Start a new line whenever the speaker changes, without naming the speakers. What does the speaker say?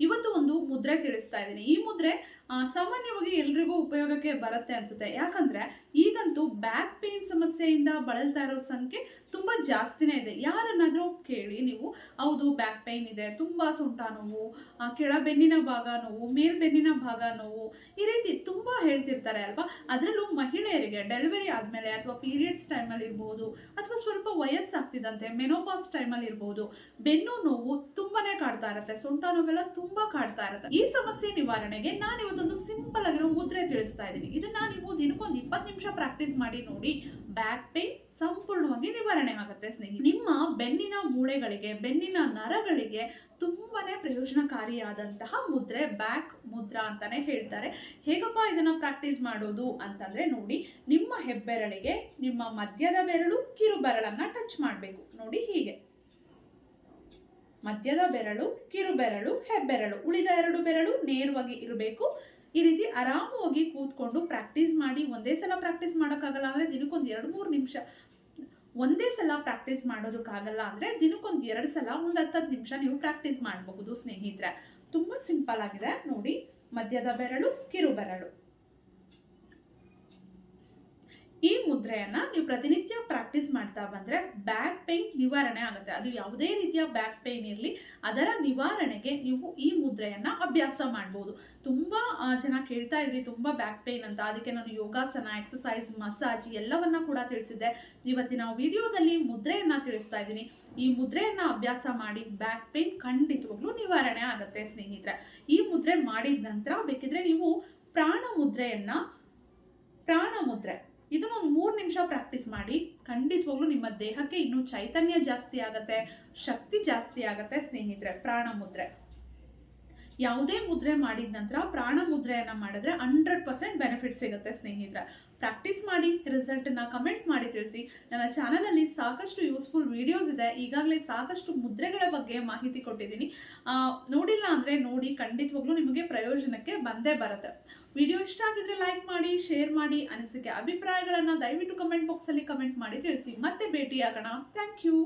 ಇವತ್ತು ಒಂದು ಮುದ್ರೆ ತಿಳಿಸ್ತಾ ಇದ್ದೀನಿ. ಈ ಮುದ್ರೆ ಸಾಮಾನ್ಯವಾಗಿ ಎಲ್ರಿಗೂ ಉಪಯೋಗಕ್ಕೆ ಬರುತ್ತೆ ಅನ್ಸುತ್ತೆ. ಯಾಕಂದ್ರೆ, ಈಗಂತೂ ಬ್ಯಾಕ್ ಪೇನ್ ಸಮಸ್ಯೆಯಿಂದ ಬಳಲ್ತಾ ಇರೋ ಸಂಖ್ಯೆ ತುಂಬಾ ಜಾಸ್ತಿನೇ ಇದೆ. ಯಾರನ್ನಾದ್ರೂ ಕೇಳಿ ನೀವು, ಹೌದು ಬ್ಯಾಕ್ ಪೇನ್ ಇದೆ, ತುಂಬಾ ಸೊಂಟ ನೋವು ಕೆಳ ಬೆನ್ನಿನ ಭಾಗ ನೋವು, ಮೇಲ್ಬೆನ್ನಿನ ಭಾಗ ನೋವು, ಈ ರೀತಿ ತುಂಬಾ ಹೇಳ್ತಿರ್ತಾರೆ ಅಲ್ವಾ? ಅದರಲ್ಲೂ ಮಹಿಳೆಯರಿಗೆ ಡೆಲಿವರಿ ಆದ್ಮೇಲೆ ಅಥವಾ ಪೀರಿಯಡ್ಸ್ ಟೈಮಲ್ಲಿ ಇರ್ಬೋದು, ಅಥವಾ ಸ್ವಲ್ಪ ವಯಸ್ಸಾಗ್ತಿದಂತೆ ಮೆನೋಪಾಸ್ ಟೈಮಲ್ಲಿ ಇರ್ಬೋದು, ಬೆನ್ನು ನೋವು ತುಂಬಾನೇ ಕಾಡ್ತಾ ಇರುತ್ತೆ. ಸೊಂಟ ನೋವೆಲ್ಲ ತುಂಬಾ ಕಾಡ್ತಾ ಇರುತ್ತೆ. ಈ ಸಮಸ್ಯೆ ನಿವಾರಣೆಗೆ ನಾನು ಇವತ್ತೊಂದು ಸಿಂಪಲ್ ಆಗಿರೋ ಮುದ್ರೆ ತಿಳಿಸ್ತಾ ಇದ್ದೀನಿ. ಇದನ್ನ ನೀವು ದಿನಕ್ಕೊಂದು ಇಪ್ಪತ್ತು ನಿಮಿಷ ಪ್ರಾಕ್ಟೀಸ್ ಮಾಡಿ ನೋಡಿ ಬ್ಯಾಕ್ ಪೇನ್ ಸಂಪೂರ್ಣವಾಗಿ ನಿವಾರಣೆ ಆಗುತ್ತೆ ಸ್ನೇಹಿತರೆ ನಿಮ್ಮ ಬೆನ್ನಿನ ಮೂಳೆಗಳಿಗೆ, ಬೆನ್ನಿನ ನರಗಳಿಗೆ ತುಂಬಾನೇ ಪ್ರಯೋಜನಕಾರಿಯಾದಂತಹ ಮುದ್ರೆ ಬ್ಯಾಕ್ ಮುದ್ರ ಅಂತಾನೆ ಹೇಳ್ತಾರೆ. ಹೇಗಪ್ಪ ಇದನ್ನ ಪ್ರಾಕ್ಟೀಸ್ ಮಾಡೋದು ಅಂತಂದ್ರೆ ನೋಡಿ, ನಿಮ್ಮ ಹೆಬ್ಬೆರಳಿಗೆ ನಿಮ್ಮ ಮಧ್ಯದ ಬೆರಳು ಕಿರುಬೆರಳನ್ನ ಟಚ್ ಮಾಡಬೇಕು. ನೋಡಿ ಹೀಗೆ. ಮಧ್ಯದ ಬೆರಳು ಕಿರು ಬೆರಳು ಹೆಬ್ಬೆರಳು. ಉಳಿದ ಎರಡು ಬೆರಳು ನೇರವಾಗಿ ಇರಬೇಕು. ಈ ರೀತಿ ಆರಾಮವಾಗಿ ಕೂತ್ಕೊಂಡು ಪ್ರಾಕ್ಟೀಸ್ ಮಾಡಿ ಒಂದೇ ಸಲ ಪ್ರಾಕ್ಟೀಸ್ ಮಾಡೋಕ್ಕಾಗಲ್ಲ ಅಂದರೆ ದಿನಕ್ಕೊಂದು ಎರಡು ಮೂರು ನಿಮಿಷ. ಒಂದೇ ಸಲ ಪ್ರಾಕ್ಟೀಸ್ ಮಾಡೋದಕ್ಕಾಗಲ್ಲ ಅಂದರೆ ದಿನಕ್ಕೊಂದು ಎರಡು ಸಲ ಒಂದು ಹತ್ತತ್ತು ನಿಮಿಷ ನೀವು ಪ್ರಾಕ್ಟೀಸ್ ಮಾಡಬಹುದು, ಸ್ನೇಹಿತರೆ. ತುಂಬ ಸಿಂಪಲ್ ಆಗಿದೆ. ನೋಡಿ, ಮಧ್ಯದ ಬೆರಳು ಕಿರು ಬೆರಳು ಈ ಮುದ್ರೆಯನ್ನ ನೀವು ಪ್ರತಿನಿತ್ಯ ಪ್ರಾಕ್ಟೀಸ್ ಮಾಡ್ತಾ ಬಂದ್ರೆ ಬ್ಯಾಕ್ ಪೇನ್ ನಿವಾರಣೆ ಆಗುತ್ತೆ. ಅದು ಯಾವುದೇ ರೀತಿಯ ಬ್ಯಾಕ್ ಪೇನ್ ಇರಲಿ, ಅದರ ನಿವಾರಣೆಗೆ ನೀವು ಈ ಮುದ್ರೆಯನ್ನು ಅಭ್ಯಾಸ ಮಾಡ್ಬೋದು. ತುಂಬ ಜನ ಕೇಳ್ತಾ ಇದ್ರಿ, ತುಂಬ ಬ್ಯಾಕ್ ಪೇನ್ ಅಂತ. ಅದಕ್ಕೆ ನಾನು ಯೋಗಾಸನ ಎಕ್ಸಸೈಸ್ ಮಸಾಜ್ ಎಲ್ಲವನ್ನ ಕೂಡ ತಿಳಿಸಿದ್ದೆ. ಇವತ್ತಿನ ವಿಡಿಯೋದಲ್ಲಿ ಮುದ್ರೆಯನ್ನು ತಿಳಿಸ್ತಾ ಇದ್ದೀನಿ. ಈ ಮುದ್ರೆಯನ್ನು ಅಭ್ಯಾಸ ಮಾಡಿ ಬ್ಯಾಕ್ ಪೇನ್ ಖಂಡಿತವಾಗ್ಲೂ ನಿವಾರಣೆ ಆಗುತ್ತೆ, ಸ್ನೇಹಿತರೆ. ಈ ಮುದ್ರೆ ಮಾಡಿದ ನಂತರ ಬೇಕಿದ್ರೆ ನೀವು ಪ್ರಾಣ ಮುದ್ರೆಯನ್ನು, ಪ್ರಾಣ ಮುದ್ರೆ ಇದನ್ನ ಒಂದು ಮೂರು ನಿಮಿಷ ಪ್ರಾಕ್ಟೀಸ್ ಮಾಡಿ, ಖಂಡಿತವಾಗ್ಲೂ ನಿಮ್ಮ ದೇಹಕ್ಕೆ ಇನ್ನೂ ಚೈತನ್ಯ ಜಾಸ್ತಿ ಆಗುತ್ತೆ, ಶಕ್ತಿ ಜಾಸ್ತಿ ಆಗುತ್ತೆ ಸ್ನೇಹಿತರೆ ಪ್ರಾಣ ಮುದ್ರೆ ಯಾವುದೇ ಮುದ್ರೆ ಮಾಡಿದ ನಂತರ ಪ್ರಾಣ ಮುದ್ರೆಯನ್ನು ಮಾಡಿದ್ರೆ ಹಂಡ್ರೆಡ್ ಪರ್ಸೆಂಟ್ ಬೆನಿಫಿಟ್ ಸಿಗುತ್ತೆ ಸ್ನೇಹಿತರೆ. ಪ್ರಾಕ್ಟೀಸ್ ಮಾಡಿ ರಿಸಲ್ಟನ್ನು ಕಮೆಂಟ್ ಮಾಡಿ ತಿಳಿಸಿ. ನನ್ನ ಚಾನಲಲ್ಲಿ ಸಾಕಷ್ಟು ಯೂಸ್ಫುಲ್ ವಿಡಿಯೋಸ್ ಇದೆ. ಈಗಾಗಲೇ ಸಾಕಷ್ಟು ಮುದ್ರೆಗಳ ಬಗ್ಗೆ ಮಾಹಿತಿ ಕೊಟ್ಟಿದ್ದೀನಿ. ನೋಡಿಲ್ಲ ಅಂದರೆ ನೋಡಿ, ಖಂಡಿತವಾಗ್ಲೂ ನಿಮಗೆ ಪ್ರಯೋಜನಕ್ಕೆ ಬಂದೇ ಬರುತ್ತೆ. ವಿಡಿಯೋ ಇಷ್ಟ ಆಗಿದ್ರೆ ಲೈಕ್ ಮಾಡಿ ಶೇರ್ ಮಾಡಿ, ಅನಿಸಿಕೆ, ಅಭಿಪ್ರಾಯಗಳನ್ನು ದಯವಿಟ್ಟು ಕಮೆಂಟ್ ಬಾಕ್ಸಲ್ಲಿ ಕಮೆಂಟ್ ಮಾಡಿ ತಿಳಿಸಿ. ಮತ್ತೆ ಭೇಟಿಯಾಗೋಣ. Thank you